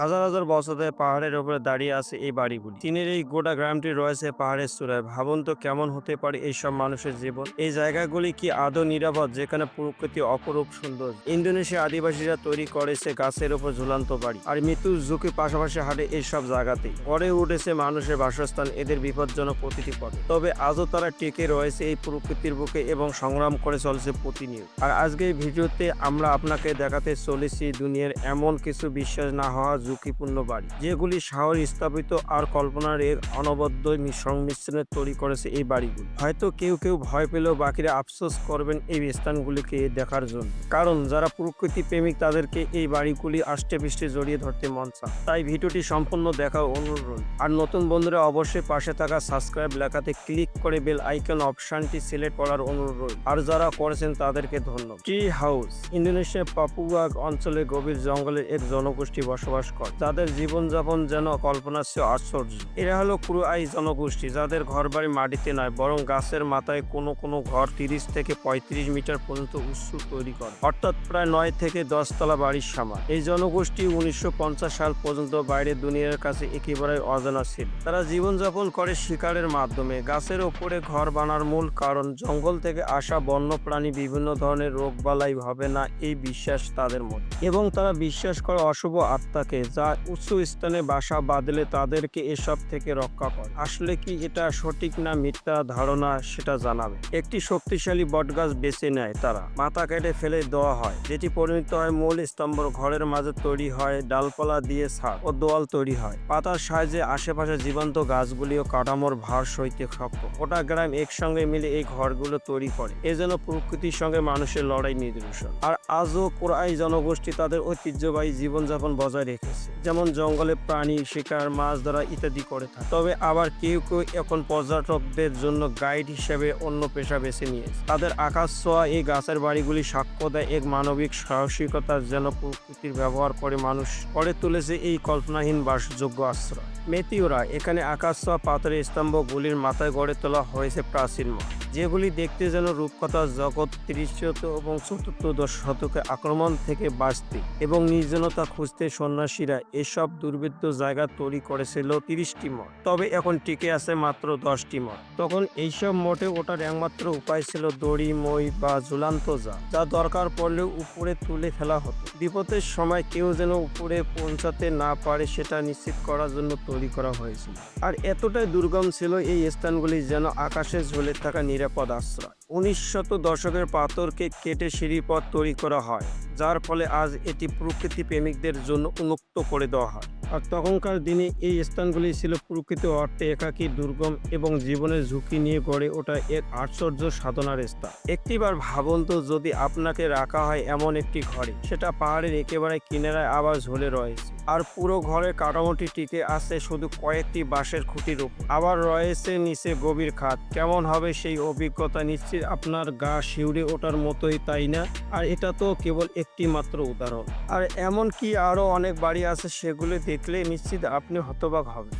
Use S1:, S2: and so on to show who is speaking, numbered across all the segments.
S1: হাজার হাজার বছর ধরে পাহাড়ের উপরে দাঁড়িয়ে আছে এই বাড়িগুলি। চীনের এই গোটা গ্রামটি রয়েছে পাহাড়ের চূড়ায়। ভাবুন তো কেমন হতে পারে এইসব মানুষের জীবন। এই জায়গাগুলি কি আদৌ নিরাপদ, যেখানে প্রকৃতি অপরূপ সুন্দর? ইন্দোনেশিয়া আদিবাসীরা তৈরি করেছে গাছের উপর ঝুলন্ত বাড়ি আর মৃত্যুর ঝুঁকি পাশাপাশি হাটে এইসব জায়গাতেই। গড়ে উঠেছে মানুষের বাসস্থান, এদের বিপজ্জনক প্রতিটি পথে। তবে আজও তারা টিকে রয়েছে এই প্রকৃতির বুকে এবং সংগ্রাম করে চলছে প্রতিনিয়ত। আর আজকে এই ভিডিওতে আমরা আপনাকে দেখাতে চলেছি দুনিয়ার এমন কিছু বিশ্বাস না হওয়া ঝুঁকিপূর্ণ বাড়ি। যেগুলি শহর স্থাপিত আর কল্পনার এক অনবদ্য সংমিশ্রণে তৈরি করেছে এই বাড়িগুলি। হয়তো কেউ কেউ ভয় পেলেও বাকিরা আফসোস করবেন এই স্থানগুলিকে দেখার জন্য। কারণ যারা প্রকৃতি প্রেমিক, তাদেরকে এই বাড়িগুলি আষ্টে পৃষ্ঠে জড়িয়ে ধরতে মন চায়। তাই ভিডিওটি সম্পূর্ণ দেখা অনুরোধ আর নতুন বন্ধুরা অবশ্যই পাশে থাকা সাবস্ক্রাইব লেখাতে ক্লিক করে বেল আইকন অপশনটি সিলেক্ট করার অনুরোধ আর যারা করেছেন তাদেরকে ধন্যবাদ। ট্রি হাউস, ইন্দোনেশিয়ার পাপুয়া অঞ্চলে গভীর জঙ্গলের এক জনগোষ্ঠী বসবাস করে। যাদের জীবনযাপন যেন কল্পনার চেয়ে আশ্চর্য। এরা হলো ক্রুআই জনগোষ্ঠী, যাদের ঘরবাড়ি মাটিতে নয়, বরং গাছের মাথায় কোনো কোনো ঘর তিরিশ থেকে পঁয়ত্রিশ মিটার পর্যন্ত উৎসু তৈরি করে। অর্থাৎ প্রায় নয় থেকে দশ তলা বাড়ির সমান। এই জনগোষ্ঠী উনিশশো পঞ্চাশ সাল পর্যন্ত বাইরে দুনিয়ার কাছে একেবারে অজানা ছিল। তারা জীবনযাপন করে শিকারের মাধ্যমে। গাছের ওপরে ঘর বানার মূল কারণ, জঙ্গল থেকে আসা বন্য প্রাণী বিভিন্ন ধরনের রোগ বালাই হবে না, এই বিশ্বাস তাদের মধ্যে। এবং তারা বিশ্বাস করে অশুভ আত্মাকে যা উচ্চ স্থানে বাসা বাঁধলে তাদেরকে এসব থেকে রক্ষা করে। আসলে কি এটা সঠিক না মিথ্যা ধারণা সেটা জানাবে। একটি শক্তিশালী বটগাছ বেছে নেয় তারা। মাথা কেটে ফেলে দেওয়া হয়, যেটি পরিণত হয় মূল স্তম্ভ। ঘরের মাঝে তৈরি হয় ডালপালা দিয়ে ছাদ ও দোয়াল তৈরি হয়। পাতার সাহায্যে আশেপাশে জীবন্ত গাছগুলি ও কাঠামোর ভার সইতে সক্ষম। গোটা গ্রাম একসঙ্গে মিলে এই ঘরগুলো তৈরি করে। এ যেন প্রকৃতির সঙ্গে মানুষের লড়াই নিদর্শন। আর আজও কোরআই জনগোষ্ঠী তাদের ঐতিহ্যবাহী জীবনযাপন বজায় রেখেছে। যেমন জঙ্গলে প্রাণী, শিকার, মাছ ধরা ইত্যাদি করে থাকে। তবে আবার কেউ কেউ এখন পর্যটকদের জন্য গাইড হিসেবে অন্য পেশা বেছে নিয়েছে। তাদের আকাশ ছোঁয়া এই গাছের বাড়িগুলি সাক্ষ্য দেয় এক মানবিক সাহসিকতার যেন প্রকৃতির ব্যবহার করে মানুষ করে তুলেছে এই কল্পনাহীন বাসযোগ্য আশ্রয়। মেতিওরা এখানে আকাশ ছোঁয়া পাথরের স্তম্ভগুলির মাথায় গড়ে তোলা হয়েছে প্রাচীন মঠ। যেগুলি দেখতে যেন রূপকথার জগৎ তৃতীয়ত এবং চতুর্থ দশ শতকে আক্রমণ থেকে বাঁচতে এবং নির্জনতা খুঁজতে সন্ন্যাসীরা এসব দুর্বৃত্ত জায়গা তৈরি করেছিল তিরিশটি মঠ। তবে এখন টিকে আছে মাত্র দশটি মঠ। তখন এইসব মঠে ওঠার একমাত্র উপায় ছিল দড়ি, মই বা ঝুলান্ত যা যা দরকার পড়লেও উপরে তুলে ফেলা হতো। বিপদের সময় কেউ যেন উপরে পৌঁছাতে না পারে সেটা নিশ্চিত করার জন্য তৈরি করা হয়েছিল। আর এতটাই দুর্গম ছিল এই স্থানগুলি যেন আকাশে ঝুলে থাকা নিরাপদ আশ্রয়। উনিশ শত দশকের পাথরকে কেটে সিঁড়িপথ তৈরি করা হয়, যার ফলে আজ এটি প্রকৃতি প্রেমিকদের জন্য উন্মুক্ত করে দেওয়া হয়। আর তখনকার দিনে এই স্থানগুলি ছিল প্রকৃত অর্থে একাকী, দুর্গম এবং জীবনের ঝুঁকি নিয়ে গড়ে ওঠা এক আশ্চর্য সাধনার স্থান। একটিবার ভাবুন তো যদি আপনাকে রাখা হয় এমন একটি ঘরে, সেটা পাহাড়ের একেবারে কিনারায় আবার ঝুলে রয়েছে। আর পুরো ঘরে কাঠামোটি টিকে আছে শুধু কয়েকটি বাঁশের খুঁটির উপর। আবার রয়েছে নিচে গভীর খাত কেমন হবে সেই অভিজ্ঞতা নিশ্চিত আপনার গা শিউরে ওঠার মতোই, তাই না? আর এটা তো কেবল একটি মাত্র উদাহরণ। আর এমন কি আরও অনেক বাড়ি আছে, সেগুলো দেখলে নিশ্চিত আপনি হতবাক হবেন।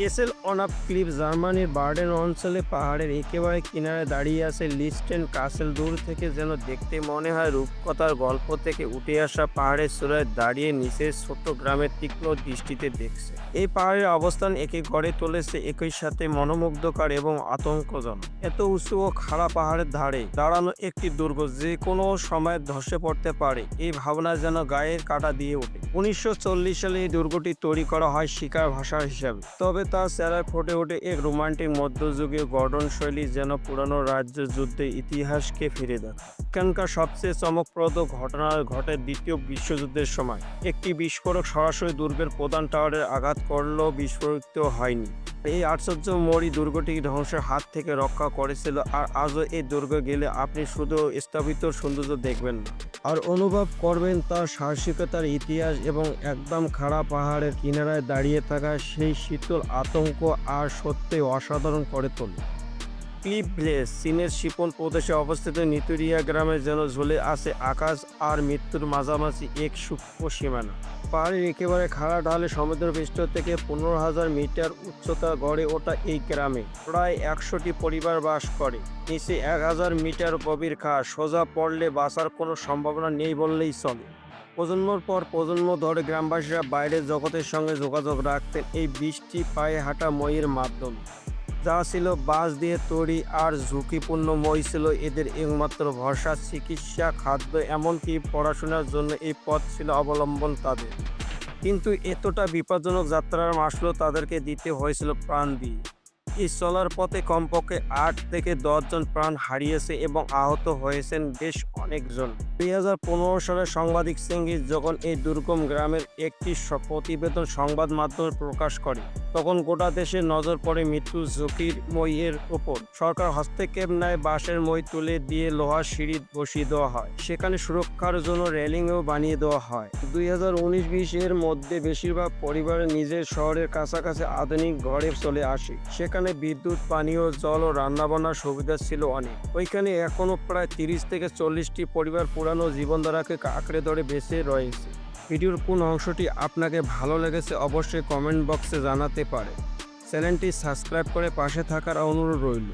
S1: কেসেল অনাপ ক্লিপ জার্মানির বার্ডেন অঞ্চলে পাহাড়ের একেবারে কিনারে দাঁড়িয়ে আছে লিস্টেন কাসেল। দূর থেকে যেন দেখতে মনে হয় রূপকথার গল্প থেকে উঠে আসা পাহাড়ের চূড়ায় দাঁড়িয়ে নিচের ছোট্ট গ্রামের তীক্ষ্ণ দৃষ্টিতে দেখছে। এই পাহাড়ের অবস্থান একে গড়ে তুলেছে একই সাথে মনোমুগ্ধকর এবং আতঙ্কজনক। এত উঁচু ও খাড়া পাহাড়ের ধারে দাঁড়ানো একটি দুর্গ যে কোনো সময় ধসে পড়তে পারে। এই ভাবনা যেন গায়ের কাটা দিয়ে ওঠে। উনিশশো চল্লিশ সালে এই দুর্গটি তৈরি করা হয় শিকার ভাষা হিসাবে। তবে তার চেহারায় ফোটে ওঠে এক রোমান্টিক মধ্যযুগীয় গঠন শৈলী যেন পুরানো রাজ্য যুদ্ধের ইতিহাসকে ফিরে দেয়। এখানকার সবচেয়ে চমকপ্রদ ঘটনা ঘটে দ্বিতীয় বিশ্বযুদ্ধের সময়। একটি বিস্ফোরক সরাসরি দুর্গের প্রধান টাওয়ারের আঘাত করলেও বিস্ফোরিত হয়নি। এই আশ্চর্য মরি দুর্গটি ধ্বংসের হাত থেকে রক্ষা করেছিল আর আজও এই দুর্গ গেলে আপনি শুধু স্থাপিত সৌন্দর্য দেখবেন। আর অনুভব করবেন তার সাহসিকতার ইতিহাস এবং একদম খাড়া পাহাড়ের কিনারায় দাঁড়িয়ে থাকা সেই শীতল আতঙ্ক আর সত্যি অসাধারণ করে তোলে। ক্লিপ ভিলেজ চীনের শিপন প্রদেশে অবস্থিত নিতুরিয়া গ্রামে যেন ঝুলে আছে আকাশ আর মৃত্যুর মাঝামাঝি এক সূক্ষ্ম সীমানা। পাহাড়ের একেবারে খাড়া ঢালে সমুদ্রপৃষ্ঠ থেকে পনেরো হাজার মিটার উচ্চতা গড়ে ওঠা এই গ্রামে প্রায় একশোটি পরিবার বাস করে। নিচে এক হাজার মিটার গভীর খাঁ সোজা পড়লে বাঁচার কোনো সম্ভাবনা নেই বললেই চলে। প্রজন্মর পর প্রজন্ম ধরে গ্রামবাসীরা বাইরের জগতের সঙ্গে যোগাযোগ রাখতেন এই বৃষ্টি পায়ে হাঁটা মইয়ের মাধ্যমে। যা ছিল বাঁশ দিয়ে তৈরি আর ঝুঁকিপূর্ণময় ছিল এদের একমাত্র ভরসা, চিকিৎসা, খাদ্য, এমনকি পড়াশোনার জন্য এই পথ ছিল অবলম্বন তাদের। কিন্তু এতটা বিপজ্জনক যাত্রার মাসলো তাদেরকে দিতে হয়েছিল প্রাণ দিয়ে। এই চলার পথে কমপক্ষে আট থেকে দশজন প্রাণ হারিয়েছে এবং আহত হয়েছেন বেশ অনেকজন। দুই হাজার পনেরো সালে সাংবাদিক সিঙ্গিস যখন এই দুর্গম গ্রামের একটি প্রতিবেদন সংবাদ মাধ্যমে প্রকাশ করে তখন গোটা দেশের নজর পড়ে মৃত্যু ঝুঁকির মইয়ের ওপর। সরকার হস্তক্ষেপ নেয়, বাঁশের মই তুলে দিয়ে লোহার সিঁড়ি বসিয়ে দেওয়া হয়। সেখানে সুরক্ষার জন্য রেলিংও বানিয়ে দেওয়া হয়। দুই হাজার উনিশ বিশ এর মধ্যে বেশিরভাগ পরিবার নিজের শহরের কাছাকাছি আধুনিক ঘরে চলে আসে। সেখানে বিদ্যুৎ, পানীয়, জল ও রান্নাবান্নার সুবিধা ছিল অনেক। ওইখানে এখনও প্রায় তিরিশ থেকে চল্লিশটি পরিবার পুরানো জীবনধারাকে আঁকড়ে ধরে বেঁচে রয়েছে। ভিডিওর কোন অংশটি আপনাকে ভালো লেগেছে অবশ্যই কমেন্ট বক্সে জানাতে পারে। চ্যানেলটি সাবস্ক্রাইব করে পাশে থাকার অনুরোধ রইল।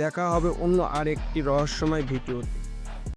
S1: দেখা হবে অন্য আরেকটি রহস্যময় ভিডিওতে।